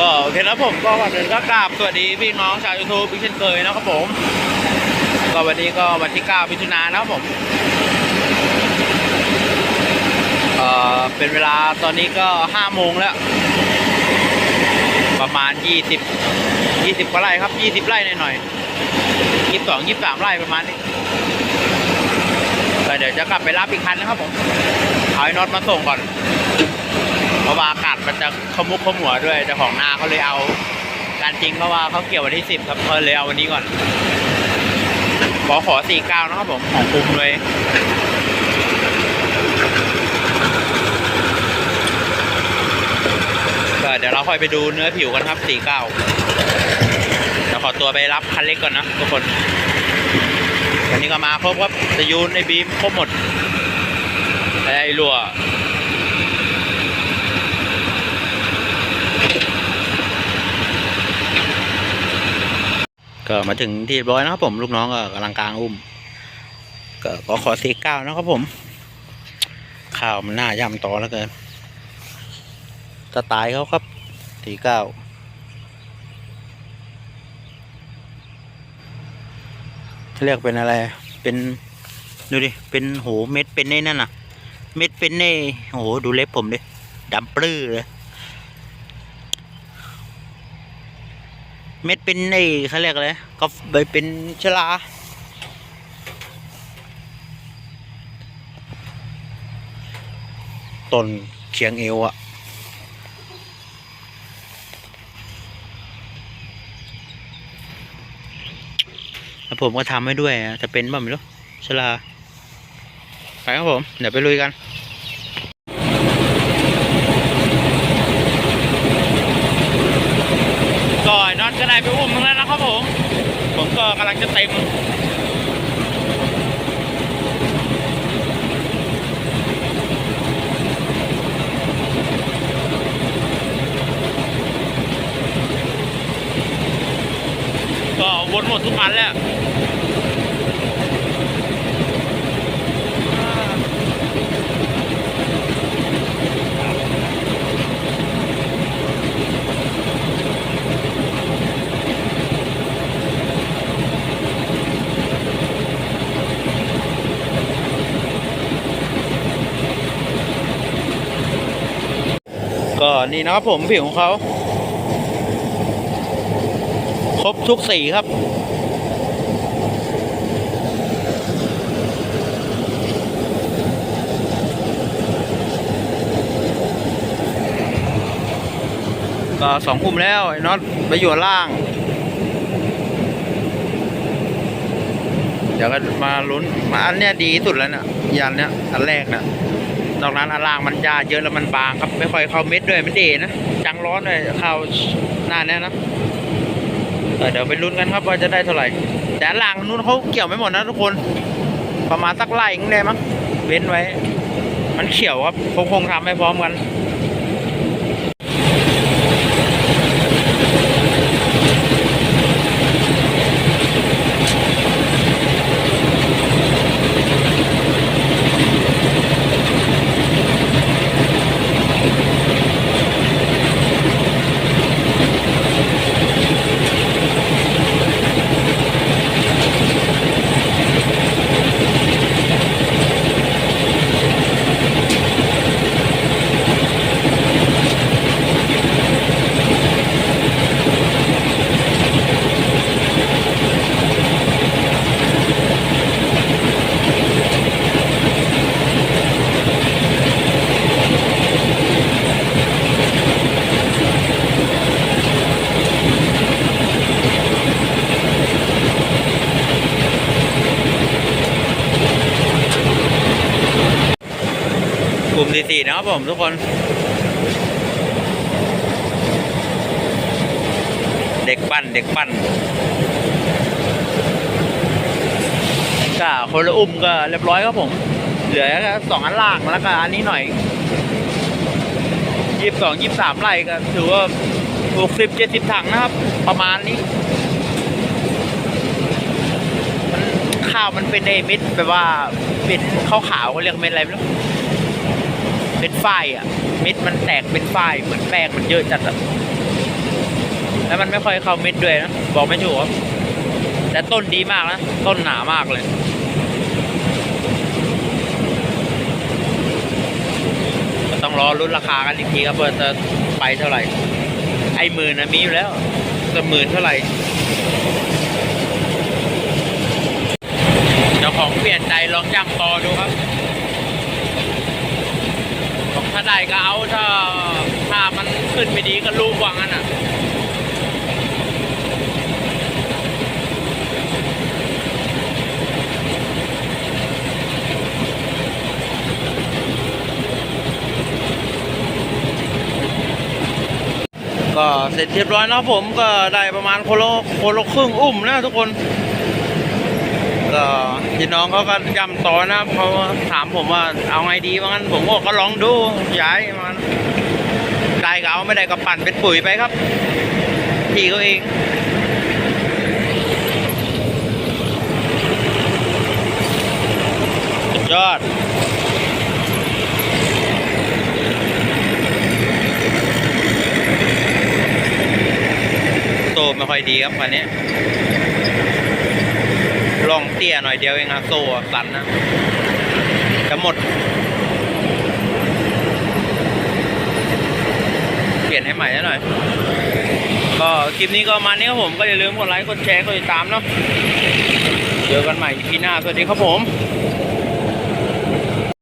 ก็โอเคแล้วผมก็วันนึงก็กราบสวัสดีพี่น้องชาวยูทูบพี่เช่นเคยนะครับผม ก็วันนี้ก็วันที่9มิถุนายนนะครับผมเอ่อเป็นเวลาตอนนี้ก็5โมงแล้ว ประมาณ 20 20กว่าไร่ครับ 20 ไร่หน่อยๆ22 23 ไร่ประมาณนี้ก็เดี๋ยวจะกลับไปรับอีกคันนะครับผม เอาไอ้น็อตมาส่งก่อน ราะว่าอากาศมันจะขมุกขมัวด้วยเจ้าของนาเขาเลยเอา การจริงเพราะว่าเขาเกี่ยววันที่10ครับเขาเลยเอาวันนี้ก่อนขอขอ49นะครับผมของคุมเลยก็เดี๋ยวเราค่อยไปดูเนื้อผิวกันครับ49เดี๋ยวขอตัวไปรับคันเล็กก่อนนะทุกคนวันนี้ก็มาครบครับจะยูนในบีมครบหมดไอ้รัว ก็มาถึงที่ร้อยนะครับผมลูกน้องก็กำลังกลางอุ้ม ก็ขอขอสี่เก้านะครับผมข้าวมันน่าย่ำต่อแล้วเกินสไตล์เขาครับสี่เก้าเรียกเป็นอะไร เป็นดูดิ เป็นโหเม็ดเป็นในนั่นน่ะ เม็ดเป็นในโหดูเล็บผมดิดำปลื้อเลย เม็ดเป็นในเขาเรียกอะไรก็ใบเป็นชลาต้นเคียงเอวอะแล้วผมก็ทำให้ด้วยจะเป็นบ้างไม่รู้ชลา ไปครับผม เดี๋ยวไปลุยกัน ก็ไอ้นอนก็ได้ไปอุ้มมึงแล้วนะครับผม ผม ก็กำลังจะเต็มก็วนหมดทุกอันแล้ว ก็นี่นะครับผมผิวของเขาครบทุกสีครับ ก็สองกลุ่มแล้วไอ้น็อตไปอยู่ล่าง เดี๋ยวก็มาลุ้นมาอันเนี้ยดีสุดแล้วเนี่ยยันเนี้ยอันแรกเนี่ย นอกนั้นอันล่างมันยาเยอะแล้วมันบางครับไม่ค่อยเข้าเม็ดด้วยมันเดนะจังร้อนเลยเข้าหน้าเนี้ยนะเเดี๋ยวไปลุ้นกันครับว่าจะได้เท่าไหร่ แต่ล่างนู้นเขาเกี่ยวไม่หมดนะทุกคน ประมาณสักไร่เองได้มั้งเว้นไว้ มันเขียวครับคงคงทำให้พร้อมกัน สี่นะครับผมทุกคน เด็กปั้นเด็กปั้นก็คนละอุ้มก็เรียบร้อยครับผม เหลือแค่สองอันล่างแล้วก็อันนี้หน่อยยี่สิบสองยี่สิบสามไร่ก็ถือว่าหกสิบเจ็ดสิบถังนะครับ ประมาณนี้ มันข้าวมันเป็นไอเม็ดแบบว่าเป็นข้าวขาวเขาเรียกเม็ดอะไรไม่รู้ เป็นฝ้ายอะ เม็ดมันแตกเป็นฝ้ายเหมือนแป้งมันเยอะจัดอะแล้วมันไม่ค่อยเข้าเม็ดด้วยนะบอกไม่ถูกครับแต่ต้นดีมากนะต้นหนามากเลยต้องรอรุ้นราคากันอีกทีครับว่าจะไปเท่าไหร่ ไอ้หมื่นนะมีอยู่แล้วจะหมื่นเท่าไหร่เจ้าของเปลี่ยนใจลองย่ำต่อดูครับ ได้ก็เอาถ้าถ้ามันขึ้นไม่ดีก็รู้ว่างั้นอะก็เสร็จเรียบร้อยแล้วผมก็ได้ประมาณคนละคนละครึ่งอุ้มนะทุกคน ก็พี่น้องเขาก็ย้ำต่อนะเขาถามผมว่าเอาไงดีว่างั้นผมก็บอกก็ลองดูย้ายมันได้ก็เอาไม่ได้ก็ปั่นเป็นปุ๋ยไปครับพี่เขาเองยอดโซ่ไม่ค่อยดีครับคันนี้ ลองเตี่ยหน่อยเดียวเองครับโซ่สั่นนะจะหมด เปลี่ยนให้ใหม่หน่อย ก็คลิปนี้ก็มานี้ครับผมก็อย่าลืมกดไลค์กดแชร์กดติดตามเนาะเจอกันใหม่ทีหน้า สวัสดีครับผม